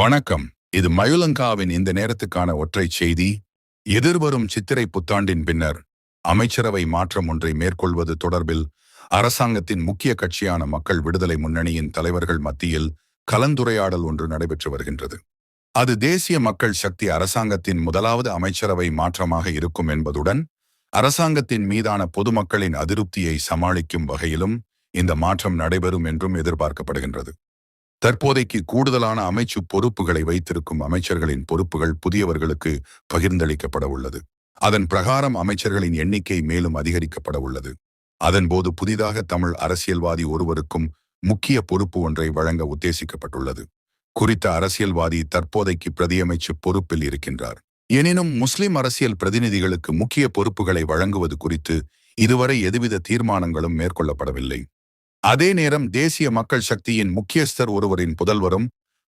வணக்கம். இது மயுலங்காவின் இந்த நேரத்துக்கான ஒற்றை செய்தி. எதிர்வரும் சித்திரை புத்தாண்டின் பின்னர் அமைச்சரவை மாற்றம் ஒன்றை மேற்கொள்வது தொடர்பில் அரசாங்கத்தின் முக்கிய கட்சியான மக்கள் விடுதலை முன்னணியின் தலைவர்கள் மத்தியில் கலந்துரையாடல் ஒன்று நடைபெற்று வருகின்றது. அது தேசிய மக்கள் சக்தி அரசாங்கத்தின் முதலாவது அமைச்சரவை மாற்றமாக இருக்கும் என்பதுடன் அரசாங்கத்தின் மீதான பொதுமக்களின் அதிருப்தியை சமாளிக்கும் வகையிலும் இந்த மாற்றம் நடைபெறும் என்றும் எதிர்பார்க்கப்படுகின்றது. தற்போதைக்கு கூடுதலான அமைச்சு பொறுப்புகளை வைத்திருக்கும் அமைச்சர்களின் பொறுப்புகள் புதியவர்களுக்கு பகிர்ந்தளிக்கப்பட உள்ளது. அதன் பிரகாரம் அமைச்சர்களின் எண்ணிக்கை மேலும் அதிகரிக்கப்பட உள்ளது. அதன்போது புதிதாக தமிழ் அரசியல்வாதி ஒருவருக்கும் முக்கிய பொறுப்பு ஒன்றை வழங்க உத்தேசிக்கப்பட்டுள்ளது. குறித்த அரசியல்வாதி தற்போதைக்கு பிரதியமைச்சு பொறுப்பில் இருக்கின்றார். எனினும் முஸ்லிம் அரசியல் பிரதிநிதிகளுக்கு முக்கிய பொறுப்புகளை வழங்குவது குறித்து இதுவரை எதுவித தீர்மானங்களும் மேற்கொள்ளப்படவில்லை. அதே நேரம் தேசிய மக்கள் சக்தியின் முக்கியஸ்தர் ஒருவரின் புதல்வரும்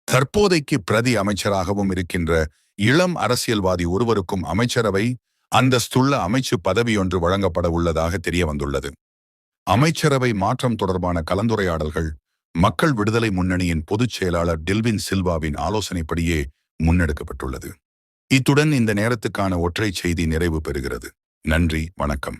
தற்போதைக்கு பிரதி அமைச்சராகவும் இருக்கின்ற இளம் அரசியல்வாதி ஒருவருக்கும் அமைச்சரவை அந்தஸ்துள்ள அமைச்சு பதவியொன்று வழங்கப்பட உள்ளதாக தெரிய வந்துள்ளது அமைச்சரவை மாற்றம் தொடர்பான கலந்துரையாடல்கள் மக்கள் விடுதலை முன்னணியின் பொதுச் செயலாளர் டில்வின் சில்வாவின் ஆலோசனைப்படியே முன்னெடுக்கப்பட்டுள்ளது. இத்துடன் இந்த நேரத்துக்கான ஒற்றை செய்தி நிறைவு பெறுகிறது. நன்றி வணக்கம்.